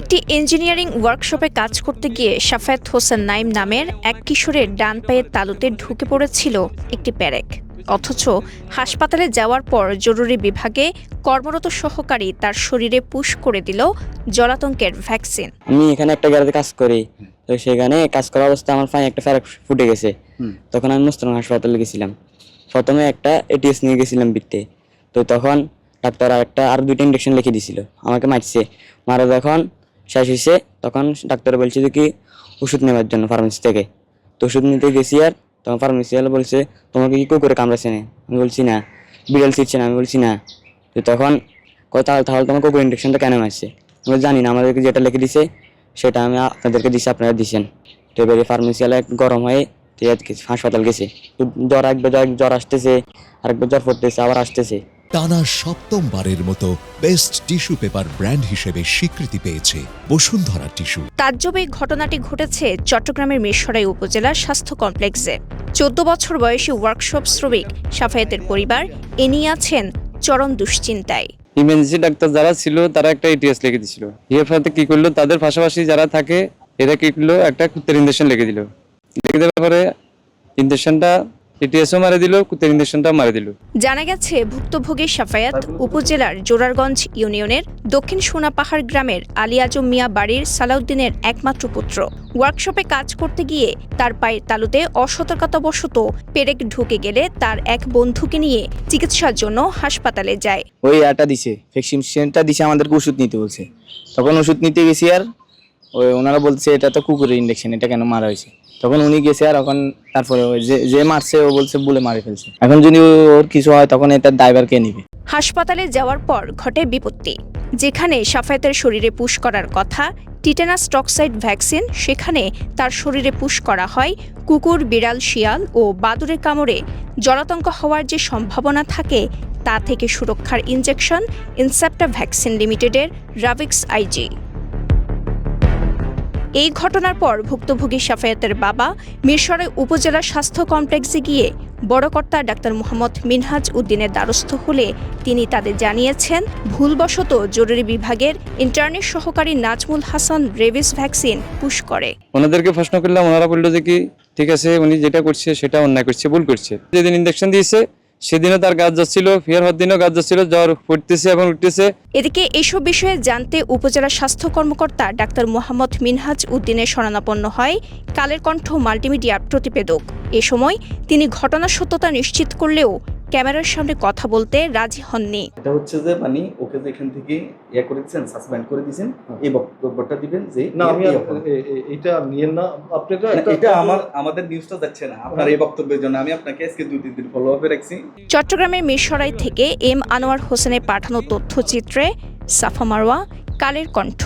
একটি ইঞ্জিনিয়ারিং ওয়ার্কশপে কাজ করতে গিয়ে সাফায়েত হোসেন নাইম নামের এক কিশোরের ডান পায়ের তালুতে ঢুকে পড়েছিল একটি প্যারেক। অথচ হাসপাতালে যাওয়ার পর জরুরি বিভাগে কর্মরত সহকারী তার শরীরে পুশ করে দিল জলাতঙ্কের ভ্যাকসিন। আমি এখানে একটা গ্যারেজে কাজ করি তো সেখানে কাজ করা অবস্থায় আমার পায়ে একটা ফ্যারাক ফুটে গেছে। তখন আমি মুস্তফা হাসপাতালে গেছিলাম। প্রথমে একটা এটিএস নিয়ে গেছিলাম বিটতে তো তখন ডাক্তার আর একটা আর দুইটা ইঞ্জেকশন লিখে দিছিল। আমাকে মারছে। মারা যখন শেষ হয়েছে তখন ডাক্তার বলছে যে কি, ওষুধ নেওয়ার জন্য ফার্মেসি থেকে। তো ওষুধ নিতে গেছি আর তখন ফার্মেসি ওয়ালা বলছে, তোমাকে কি করে কামড়াচ্ছে না? আমি বলছি, না। বিড়াল ছিটছে না? আমি বলছি, না। তো তখন তাহলে তাহলে তোমার কুকুর ইঞ্জেকশনটা কেন মারছে? আমি জানি না, আমাদেরকে যেটা লিখে দিছে, সেটা আমি আপনাদেরকে দিছি, আপনারা দিছেন। তো এবারে ফার্মেসিওয়ালা গরম হয়ে হাসপাতাল গেছে। জ্বর একবার জ্বর আসতেছে, আরেকবার জ্বর পড়তেছে, আবার আসতেছে। টানা সপ্তমবারের মতো বেস্ট টিস্যু পেপার ব্র্যান্ড হিসেবে স্বীকৃতি পেয়েছে বসুন্ধরা টিস্যু। তাজ্জব এই ঘটনাটি ঘটেছে চট্টগ্রামের মিরসরাই উপজেলার স্বাস্থ্য কমপ্লেক্সে। চোদ্দ বছর বয়সী ওয়ার্কশপ শ্রমিক সাফায়েতের পরিবার এ নিয়ে আছেন চরম দুশ্চিন্তায়। ইমার্জেন্সি ডাক্তার যারা ছিল তারা একটা এটিএস লিখে দিছিল। এর ফলে কি করল? তাদের পাশাপাশি যারা থাকে এরা কি করল? একটা কুত্তের ইঞ্জেকশন লিখে দিল। লিখে দেওয়ার পরে ইঞ্জেকশনটা এটিএসও মারে দিল কুত্তের ইঞ্জেকশনটা মারে দিল। জানা গেছে ভুক্তভোগী সাফায়াত উপজেলার জোরারগঞ্জ ইউনিয়নের দক্ষিণ সোনাপাহাড় গ্রামের আলী আজম মিয়া বাড়ির সালাউদ্দিনের একমাত্র পুত্র। ওয়ার্কশপে কাজ করতে গিয়ে তার পায়ের তালুতে অসতর্কতাবশত পেরেক ঢুকে গেলে তার এক বন্ধুকে নিয়ে চিকিৎসার জন্য হাসপাতালে যায়। ওই আটা দিছে দিছে আমাদেরকে ওষুধ নিতে বলছে। তখন ওষুধ নিতে গেছি আর ওই ওনারা বলছে, এটা তো কুকুরের ইঞ্জেকশন এটা কেন মারা হয়েছে? তখন উনি গেছে আর এখন তারপরে যে যে মারছে, ও বলছে, বলে মারে ফেলছে। এখন যদি ওর কিছু হয়, তখন এটার ড্রাইভার কে নিবে। হাসপাতালে যাওয়ার পর ঘটে বিপত্তি, যেখানে সাফায়েতের শরীরে পুশ করার কথা, টিটেনাস টক্সাইড ভ্যাকসিন, সেখানে তার শরীরে পুশ করা হয়, কুকুর, বিড়াল, শিয়াল ও বাদুরের কামড়ে। জলাতঙ্ক হওয়ার যে সম্ভাবনা থাকে, তা থেকে সুরক্ষার ইনজেকশন ইনসেপ্টা ভ্যাকসিন লিমিটেডের রাভিক্স আইজি এই ঘটনার পর ভুক্তভোগী সাফায়াতের বাবা মিরসরাই উপজেলা স্বাস্থ্য কমপ্লেক্সে গিয়ে বড়কর্তা ডাক্তার মোহাম্মদ মিনহাজ উদ্দিনের দ্বারস্থ হলে তিনি তাদের জানিয়েছেন, ভুলবশত জরুরি বিভাগের ইন্টার্নের সহকারী Nazmul Hasan rabies vaccine push করে। ওনাদেরকে প্রশ্ন করলাম, ওনারা বলল যে কি, ঠিক আছে, উনি যেটা করছে সেটা অন্যায় করছে, ভুল করছে। যেদিন ইঞ্জেকশন দিয়েছে সেদিনও তার গাছ যাচ্ছিল, ফের হওয়ার দিনও গাছ যাচ্ছিল, জ্বর পড়তেছে এবং উঠতেছে। এদিকে এসব বিষয়ে জানতে উপজেলা স্বাস্থ্য কর্মকর্তা ডাক্তার মোহাম্মদ মিনহাজ উদ্দিনের শরণাপন্ন হয় কালের কণ্ঠ মাল্টিমিডিয়ার প্রতিবেদক। এ সময় তিনি ঘটনার সত্যতা নিশ্চিত করলেও ক্যামেরার সামনে কথা বলতে রাজি হননি। এটা হচ্ছে যে মানে ওকে যে এখান থেকে ইয়ে করে দিচ্ছেন সাসপেন্ড করে দিয়েছেন এই বক্তব্যটা দিবেন যে না আমি এটা নিয়েন না। আপনি তো এটা আমার আমাদের নিউজটা যাচ্ছে না। আপনার এই বক্তব্যের জন্য আমি আপনাকে আজকে দুই তিন দিন ফলো আপে রাখছি। চট্টগ্রামের মিরসরাই থেকে এম আনোয়ার হোসেনের পাঠানো তথ্যচিত্রে সাফা মারওয়া কালের কণ্ঠ।